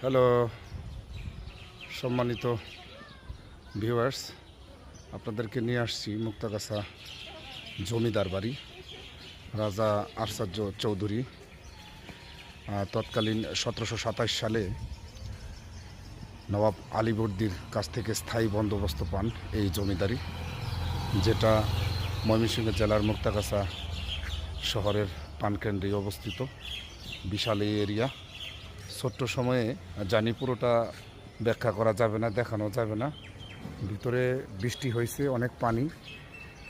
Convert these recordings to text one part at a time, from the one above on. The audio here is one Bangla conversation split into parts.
হ্যালো, সম্মানিত ভিউয়ার্স আপনাদেরকে নিয়ে আসছি মুক্তাগাছা জমিদার বাড়ি, রাজা আশ্চর্য চৌধুরী। তৎকালীন সতেরোশো সাতাশ সালে নবাব আলীবর্দির কাছ থেকে স্থায়ী বন্দোবস্ত পান এই জমিদারি, যেটা ময়মনসিংহ জেলার মুক্তাগাছা শহরের পানকেন্দ্রে অবস্থিত, বিশাল এই এরিয়া ছোট্ট সময়ে জানি পুরোটা ব্যাখ্যা করা যাবে না, দেখানো যাবে না। ভিতরে বৃষ্টি হয়েছে, অনেক পানি,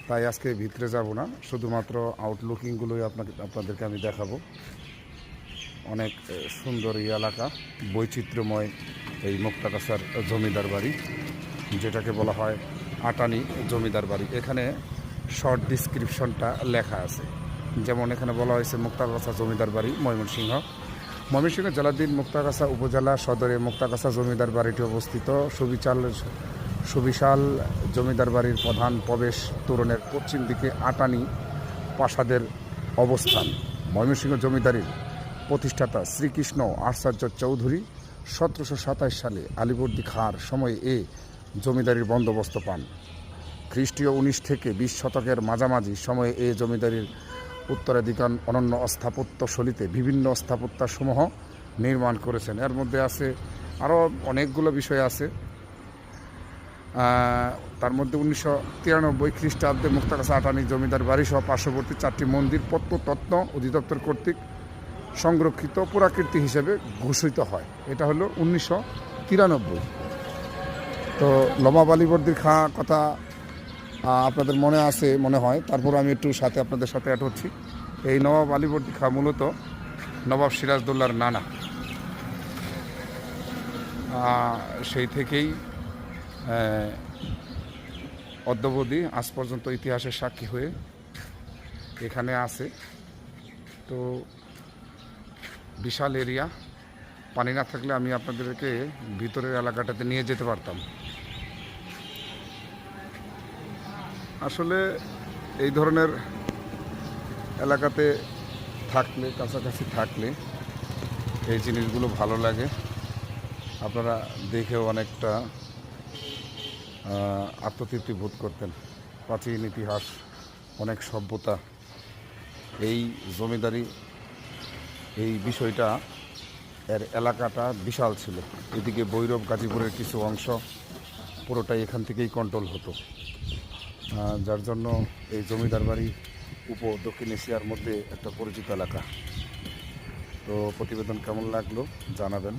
তাই আজকে ভিতরে যাব না। শুধুমাত্র আউটলুকিংগুলোই আপনাকে, আপনাদেরকে আমি দেখাবো। অনেক সুন্দর এই এলাকা, বৈচিত্র্যময় এই মুক্তাগাছার জমিদার বাড়ি, যেটাকে বলা হয় আটানি জমিদার বাড়ি। এখানে শর্ট ডিসক্রিপশনটা লেখা আছে। যেমন এখানে বলা হয়েছে মুক্তাগাছা জমিদার বাড়ি, ময়মনসিংহ। ময়মনসিংহ জেলাধীন মুক্তাগাছা উপজেলা সদরে মুক্তাগাছা জমিদার বাড়িটি অবস্থিত। সুবিচাল সুবিশাল জমিদার বাড়ির প্রধান প্রবেশ তোরণের পশ্চিম দিকে আটানি প্রাসাদের অবস্থান। ময়মনসিংহ জমিদারির প্রতিষ্ঠাতা শ্রীকৃষ্ণ আচার্য চৌধুরী সতেরোশো সাতাশ সালে আলিবর্দী খাঁর সময়ে এ জমিদারির বন্দোবস্ত পান। খ্রিস্টীয় উনিশ থেকে বিশ শতকের মাঝামাঝি সময়ে এ জমিদারির উত্তরাধিকার অনন্য স্থাপত্য শৈলীতে বিভিন্ন স্থাপত্যাসমূহ নির্মাণ করেছেন। এর মধ্যে আছে আরও অনেকগুলো বিষয় আছে। তার মধ্যে উনিশশো তিরানব্বই খ্রিস্টাব্দে মুক্তাগাছা আটানি জমিদার বাড়ি সহ পার্শ্ববর্তী চারটি মন্দির প্রত্নতত্ত্ব অধিদপ্তর কর্তৃক সংরক্ষিত পুরাকীর্তি হিসেবে ঘোষিত হয়। এটা হলো উনিশশো তিরানব্বই। তো লমাব আলীবর্দির খাঁ কথা আপনাদের মনে আছে, মনে হয়। তারপর আমি একটু সাথে আপনাদের সাথে অ্যাড হচ্ছি। এই নবাব আলীবর্দী মূলত নবাব সিরাজদৌল্লার নানা। সেই থেকেই অদ্যবধি আজ পর্যন্ত ইতিহাসের সাক্ষী হয়ে এখানে আছে। তো বিশাল এরিয়া পানি না থাকলে আমি আপনাদেরকে ভিতরের এলাকাটাতে নিয়ে যেতে পারতাম। আসলে এই ধরনের এলাকাতে থাকলে, কাছাকাছি থাকলে এই জিনিসগুলো ভালো লাগে। আপনারা দেখেও অনেকটা আত্মতৃপ্তি বোধ করতেন। প্রাচীন ইতিহাস, অনেক সভ্যতা, এই জমিদারি, এই বিষয়টা এর এলাকাটা বিশাল ছিল। এদিকে ভৈরব, গাজীপুরের কিছু অংশ পুরোটাই এখান থেকেই কন্ট্রোল হতো। যার জন্য এই জমিদার বাড়ি উপ দক্ষিণ এশিয়ার মধ্যে একটা পরিচিত এলাকা। তো প্রতিবেদন কেমন লাগল জানাবেন।